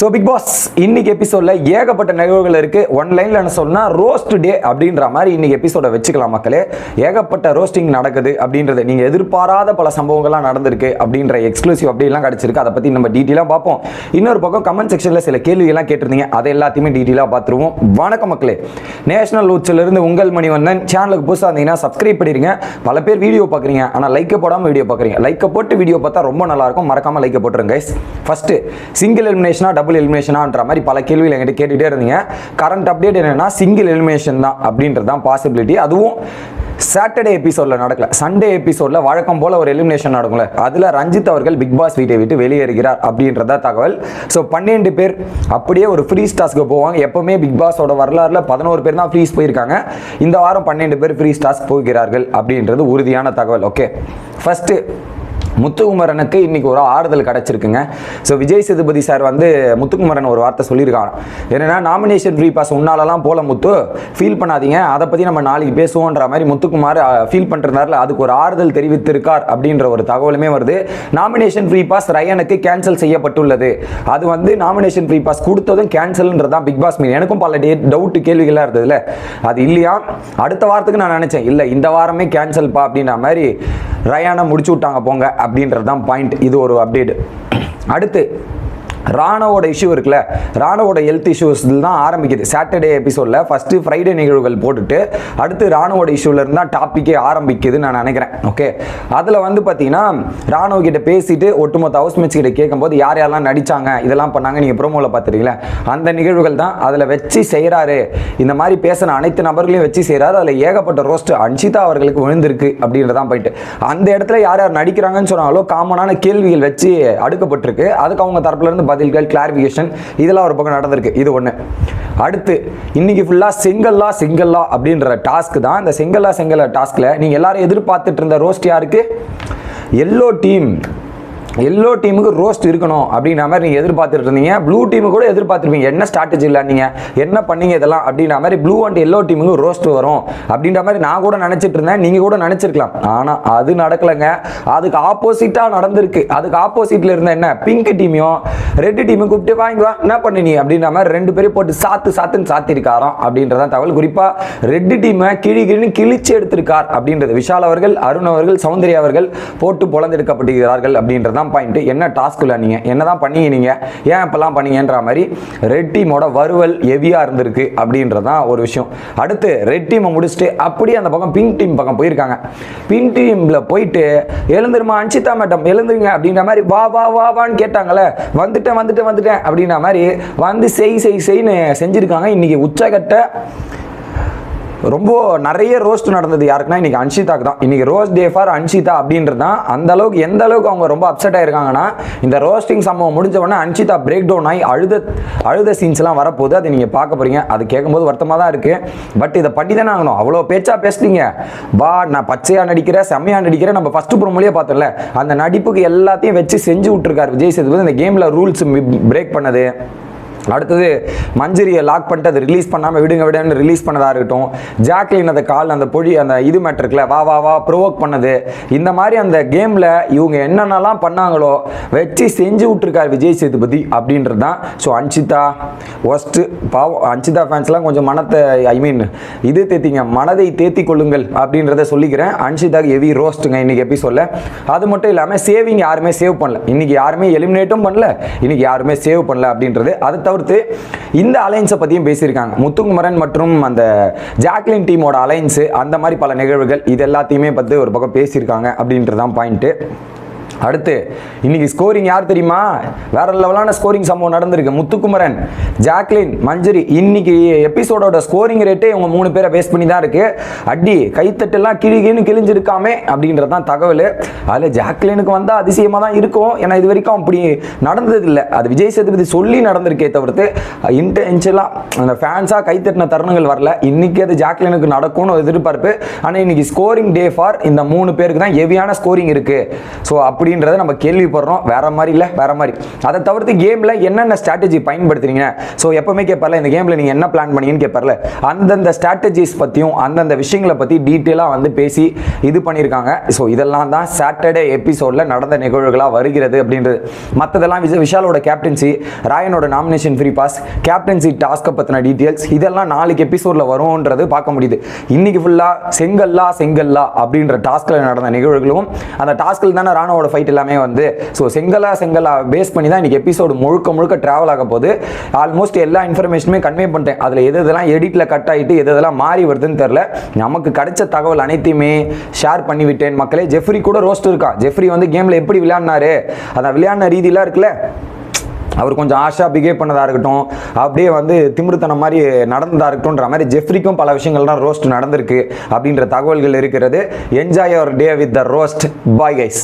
So big pass இன்னைக்கு எபிசோட்ல ஏகப்பட்ட நிகழ்வுகள் இருக்கு. ஒன் லைன்ல என்ன சொன்னா ரோஸ்ட் டே அப்படின்ற மாதிரி இன்னைக்கு எபிசோட வச்சுக்கலாம் மக்களே. ஏகப்பட்ட ரோஸ்டிங் நடக்குது அப்படின்றது நீங்க எதிர்பாராத பல சம்பவங்கள்லாம் நடந்திருக்கு அப்படின்ற எக்ஸ்க்ளூசிவ் அப்படிலாம் கிடைச்சிருக்கு. அதை பத்தி நம்ம டீட்டெயிலாக பார்ப்போம். இன்னொரு பக்கம் கமெண்ட் செக்ஷன்ல சில கேள்விகள்லாம் கேட்டிருந்தீங்க. அதை எல்லாத்தையுமே டீட்டெயிலாக பார்த்துருவோம். வணக்கம் மக்களே. நேஷனல் லூச்சில் இருந்து உங்கள் மணிவண்ணன். சேனலுக்கு புதுசாக இருந்தீங்கன்னா சப்ஸ்கிரைப் பண்ணிருங்க பல பேர் வீடியோ பார்க்குறீங்க. ஆனால் லைக்கை போடாமல் வீடியோ பார்க்குறீங்க. லைக்கை போட்டு வீடியோ பார்த்தா ரொம்ப நல்லா இருக்கும். லைக்கை போட்டுருங்க guys. ஃபர்ஸ்ட் சிங்கிள் எலிமினேஷனாக டபுள் எலிமினேஷனான்ற மாதிரி பல கேள்விகள் என்கிட்ட கேட்டுட்டே இருந்தீங்க. கரண்ட் அப்டேட் என்னன்னா சிங்கிள் எலிமினேஷன் தான் அப்படின்றது தான் பாசிபிலிட்டி அதுவும் சாட்டர்டே எபிசோட்ல நடக்கல. சண்டே எபிசோட்ல வழக்கம் போல ஒரு எலிமினேஷன் நடக்கும்ல. அதுல ரஞ்சித் அவர்கள் பிக் பாஸ் வீட்டை விட்டு வெளியேறுகிறார் அப்படின்றதா தகவல். ஸோ பன்னெண்டு பேர் அப்படியே ஒரு ஃப்ரீஸ் டாஸ்க்கு போவாங்க. எப்பவுமே பிக் பாஸோட வரலாறுல பதினோரு பேர் தான் ஃப்ரீஸ் போயிருக்காங்க. இந்த வாரம் பன்னெண்டு பேர் ஃப்ரீஸ் டாஸ்க் போகிறார்கள் அப்படின்றது உறுதியான தகவல். ஓகே ஃபர்ஸ்ட் முத்துக்குமரனுக்கு இன்றைக்கி ஒரு ஆறுதல் கிடச்சிருக்குங்க. ஸோ விஜய் சேதுபதி சார் வந்து முத்துக்குமரன் ஒரு வார்த்தை சொல்லியிருக்காங்க என்னன்னா நாமினேஷன் ஃப்ரீ பாஸ் உன்னாலலாம் போல முத்து. ஃபீல் பண்ணாதீங்க. அதை பற்றி நம்ம நாளைக்கு பேசுவோன்ற மாதிரி முத்துக்குமார் ஃபீல் பண்ணுறதுனால அதுக்கு ஒரு ஆறுதல் தெரிவித்திருக்கார் அப்படின்ற ஒரு தகவலுமே வருது. நாமினேஷன் ஃப்ரீ பாஸ் ரயனுக்கு கேன்சல் செய்யப்பட்டுள்ளது. அது வந்து நாமினேஷன் ஃப்ரீ பாஸ் கொடுத்ததும் கேன்சல்ன்றது தான் பிக் பாஸ் மீன் எனக்கும் பல டே டவுட் கேள்விகளாக இருந்ததுல. அது இல்லையா அடுத்த வாரத்துக்கு நான் நினச்சேன். இல்லை இந்த வாரமே கேன்சல்ப்பா அப்படின்ற மாதிரி ரயானை முடிச்சு விட்டாங்க போங்க அப்படின்றது தான் பாயிண்ட் இது ஒரு அப்டேட் அடுத்து ராணவோட இஷ்யூ இருக்குல்ல? ராணவோட ஹெல்த் இஷ்யூஸ் தான் ஆரம்பிக்குது. சாட்டர்டே எபிசோடில் ஃபஸ்ட்டு ஃப்ரைடே நிகழ்வுகள் போட்டுட்டு அடுத்து ராணுவோட இஷ்யூலேருந்து தான் டாப்பிக்கே ஆரம்பிக்குதுன்னு நான் நினைக்கிறேன். ஓகே அதில் வந்து பார்த்தீங்கன்னா ராணுவ கிட்ட பேசிட்டு ஒட்டுமொத்த ஹவுஸ் மேட்ச் கிட்ட கேட்கும்போது யார் யாரெல்லாம் நடிச்சாங்க இதெல்லாம் பண்ணாங்க நீங்கள் ப்ரோமோவில் பார்த்துருக்கீங்களா அந்த நிகழ்வுகள் தான் அதில் வச்சு செய்கிறாரு இந்த மாதிரி பேசின அனைத்து நபர்களையும் வச்சு செய்கிறாரு அதில் ஏகப்பட்ட ரோஸ்ட் அன்ஷிதா அவர்களுக்கு விழுந்திருக்கு அப்படின்றதான் போயிட்டு. அந்த இடத்துல யார் யார் நடிக்கிறாங்கன்னு சொன்னாங்களோ காமனான கேள்விகள் வச்சு அடுக்கப்பட்டிருக்கு. அதுக்கு அவங்க தரப்புலேருந்து பதில்கள் கிளாரிஃபிகேஷன் இதெல்லாம் ஒரு பக்கம் நடந்திருக்கு. இது ஒன்று அடுத்து இன்னைக்கு ஃபுல்லாக செங்கல்லா செங்கல்லா அப்படின்ற டாஸ்க் தான். இந்த செங்கல்லா செங்கல்லா டாஸ்கில் நீங்கள் எல்லாரும் எதிர்பார்த்துட்டு இருந்த ரோஸ்ட் யாருக்கு? எல்லோ டீம் எல்லோ டீமுக்கு ரோஸ்ட் இருக்கணும் அப்படின்ற மாதிரி நீங்கள் எதிர்பார்த்துட்டு இருந்தீங்க. ப்ளூ டீமு கூட எதிர்பார்த்துருப்பீங்க. என்ன ஸ்ட்ராட்டஜி இல்லை நீங்கள் என்ன பண்ணீங்க இதெல்லாம் அப்படின்ற மாதிரி ப்ளூ அண்ட் எல்லோ டீமுக்கு ரோஸ்ட் வரும். அப்படின்ற மாதிரி நான் கூட நினச்சிட்டு இருந்தேன். நீங்கள் கூட நினச்சிருக்கலாம். ஆனால் அது நடக்கலைங்க. அதுக்கு ஆப்போசிட்டாக நடந்திருக்கு. அதுக்கு ஆப்போசிட்டில் இருந்த என்ன? பிங்க் டீமையும் ரெட் டீமும் கூப்பிட்டு வாங்கி வா என்ன பண்ணி நீ? அப்படின்ற மாதிரி ரெண்டு பேரும் போட்டு சாத்து சாத்துன்னு சாத்திருக்காராம் அப்படின்றதான் தகவல். குறிப்பாக ரெட் டீமை கிழி கிழின்னு கிழிச்சு எடுத்திருக்கார் அப்படின்றது. விஷால் அவர்கள் அருண் அவர்கள் சௌந்தர்யா அவர்கள் போட்டு பொழந்தெடுக்கப்படுகிறார்கள் அப்படின்றதான் பாயிண்ட்டு என்ன டாஸ்க் நீங்க என்னதான் பண்ணீங்க நீங்க ஏன் இப்பெல்லாம் பண்ணீங்கன்ற மாதிரி ரெட் டீமோட வருவல் ஹெவியாக இருந்திருக்கு அப்படின்றதான் ஒரு விஷயம். அடுத்து ரெட் டீமை முடிச்சுட்டு அப்படியே அந்த பக்கம் பிங்க் டீம் பக்கம் போயிருக்காங்க. பிங்க் டீமில் போயிட்டு எழுந்துருமா அன்சிதா மேடம் எழுந்துருங்க அப்படின்ற மாதிரி வா வா வா வான்னு கேட்டாங்களே வந்துட்டேன் வந்துட்டேன் வந்துட்டேன் அப்படின்ற மாதிரி வந்து செய் செய் செய்ன்னு செஞ்சுருக்காங்க. இன்னைக்கு உச்சகட்ட ரொம்ப நிறைய ரோஸ்ட் நடந்தது யாருக்குன்னா இன்றைக்கி அன்ஷிதாக்கு தான். இன்றைக்கி ரோஸ் டே ஃபார் அன்ஷிதா அப்படின்றது தான். அந்த அளவுக்கு எந்த அளவுக்கு அவங்க ரொம்ப அப்செட் ஆயிருக்காங்கன்னா இந்த ரோஸ்டிங் சம்பவம் முடிஞ்ச உடனே அன்ஷிதா பிரேக் டவுன் ஆகி அழுத அழுத சீன்ஸ்லாம் வரப்போகுது. அதை நீங்கள் பார்க்க போகிறீங்க அது கேட்கும்போது வருத்தமாக தான் இருக்குது பட் இதை பண்ணி தானே ஆகணும். அவ்வளோ பேச்சா பேசுனீங்க. வா நான் பச்சையாக நடிக்கிறேன் செம்மையாக நடிக்கிறேன். நம்ம ஃபஸ்ட்டு ப்ரோமோலேயே பார்த்தோம்ல. அந்த நடிப்புக்கு எல்லாத்தையும் வச்சு செஞ்சு விட்டுருக்காரு விஜய் சேதுபதி. இந்த கேமில் ரூல்ஸ் பிரேக் பண்ணது. அடுத்தது மஞ்சரியை லாக் பண்ணிட்டு அதை ரிலீஸ் பண்ணாமல் விடுங்க விடுன்னு ரிலீஸ் பண்ணதாக இருக்கட்டும். ஜாக்லின் அந்த கால் அந்த பொழி அந்த இது மேட்டர் வா வா வா ப்ரொவோக் பண்ணது. இந்த மாதிரி அந்த கேமில் இவங்க என்னென்னலாம் பண்ணாங்களோ வச்சு செஞ்சு விட்ருக்காரு விஜய் சேதுபதி அப்படின்றது தான். ஸோ அன்சிதா ஒஸ்ட்டு பாவம் அன்சிதா ஃபேன்ஸ்லாம் கொஞ்சம் மனத்தை ஐ மீன் இது தேத்திங்க மனதை தேத்தி கொள்ளுங்கள் அப்படின்றத சொல்லிக்கிறேன். அன்ஷிதா ஹெவி ரோஸ்ட்டுங்க இன்றைக்கி எப்படி சொல்ல அது மட்டும் இல்லாமல் சேவிங் யாருமே சேவ் பண்ணல. இன்னைக்கு யாருமே எலிமினேட்டும் பண்ணல. இன்றைக்கி யாருமே சேவ் பண்ணல அப்படின்றது. அதை தவிர்த்து இந்த அலைன்ஸை பற்றியும் பேசியிருக்காங்க. முத்துக்குமரன் மற்றும் அந்த ஜாக்லின் டீமோட அலைன்ஸு அந்த மாதிரி பல நிகழ்வுகள் இது எல்லாத்தையுமே பற்றி ஒரு பக்கம் பேசியிருக்காங்க அப்படின்றது தான் பாயிண்ட்டு அடுத்து இன்னைக்கு ஸ்கோரிங் யார் தெரியுமா? வேற லெவலான ஸ்கோரிங் சம்பவம் நடந்திருக்கு. முத்துக்குமரன் ஜாக்லின் மஞ்சரி இன்னைக்கு எபிசோடோட ஸ்கோரிங் ரேட்டே இவங்க மூணு பேரை பேஸ் பண்ணி தான் இருக்கு. அடி கைத்தட்டெல்லாம் கிழிகின்னு கிழிஞ்சிருக்காமே அப்படின்றது தான் தகவல். அதில் ஜாக்லினுக்கு வந்தால் அதிசயமாக தான் இருக்கும். ஏன்னா இது வரைக்கும் அப்படி நடந்தது இல்லை அது விஜய் சேதுபதி சொல்லி நடந்திருக்கே தவிர்த்து இன்டென்ஷனாக அந்த ஃபேன்ஸாக கைத்தட்டின தருணங்கள் வரல. இன்னைக்கு அது ஜாக்லினுக்கு நடக்கும்னு எதிர்பார்ப்பு. ஆனால் இன்னைக்கு ஸ்கோரிங் டே ஃபார் இந்த மூணு பேருக்கு தான் ஹெவியான ஸ்கோரிங் இருக்கு. ஸோ அப்படி அப்படின்றத நம்ம கேள்விப்படுறோம். வேற மாதிரி இல்லை வேற மாதிரி. அதை தவிர்த்து கேமில் என்னென்ன ஸ்ட்ராட்டஜி பயன்படுத்துறீங்க ஸோ எப்பவுமே கேட்பார்ல இந்த கேமில் நீங்கள் என்ன பிளான் பண்ணீங்கன்னு கேட்பார்ல அந்தந்த ஸ்ட்ராட்டஜிஸ் பற்றியும் அந்தந்த விஷயங்களை பற்றி டீட்டெயிலாக வந்து பேசி இது பண்ணியிருக்காங்க. ஸோ இதெல்லாம் தான் சாட்டர்டே எபிசோடில் நடந்த நிகழ்வுகளாக வருகிறது அப்படின்றது. மற்றதெல்லாம் விஜய் விஷாலோட கேப்டன்சி ராயனோட நாமினேஷன் ஃப்ரீ பாஸ் கேப்டன்சி டாஸ்க்கை பற்றின டீட்டெயில்ஸ் இதெல்லாம் நாளைக்கு எபிசோடில் வரும்ன்றது பார்க்க முடியுது. இன்னைக்கு ஃபுல்லாக செங்கல்லா செங்கல்லா அப்படின்ற டாஸ்கில் நடந்த நிகழ்வுகளும் அந்த டாஸ்கில் தானே ராணுவோட ஃபைட் எல்லாமே வந்து ஸோ செங்கலா செங்கலா பேஸ் பண்ணி தான் இன்னைக்கு எபிசோடு முழுக்க முழுக்க ட்ராவல் ஆக போகுது. ஆல்மோஸ்ட் எல்லா இன்ஃபர்மேஷனுமே கன்வே பண்ணிட்டேன். அதில் எது எதெல்லாம் எடிட்டில் கட் ஆகிட்டு எது எதெல்லாம் மாறி வருதுன்னு தெரில நமக்கு கிடைச்ச தகவல் அனைத்தையுமே ஷேர் பண்ணிவிட்டேன். மக்களே ஜெஃப்ரி கூட ரோஸ்ட் இருக்கா? ஜெஃப்ரி வந்து கேமில் எப்படி விளையாடினாரு? அதான் விளையாடின ரீதியெலாம் இருக்குல்ல? அவர் கொஞ்சம் ஆஷா பிகேவ் பண்ணதாக இருக்கட்டும் அப்படியே வந்து திமிருத்தனம் மாதிரி நடந்ததாக இருக்கட்டும்ன்ற மாதிரி ஜெஃப்ரிக்கும் பல விஷயங்கள்லாம் ரோஸ்ட் நடந்திருக்கு அப்படின்ற தகவல்கள் இருக்கிறது. Enjoy your day with the roast boy guys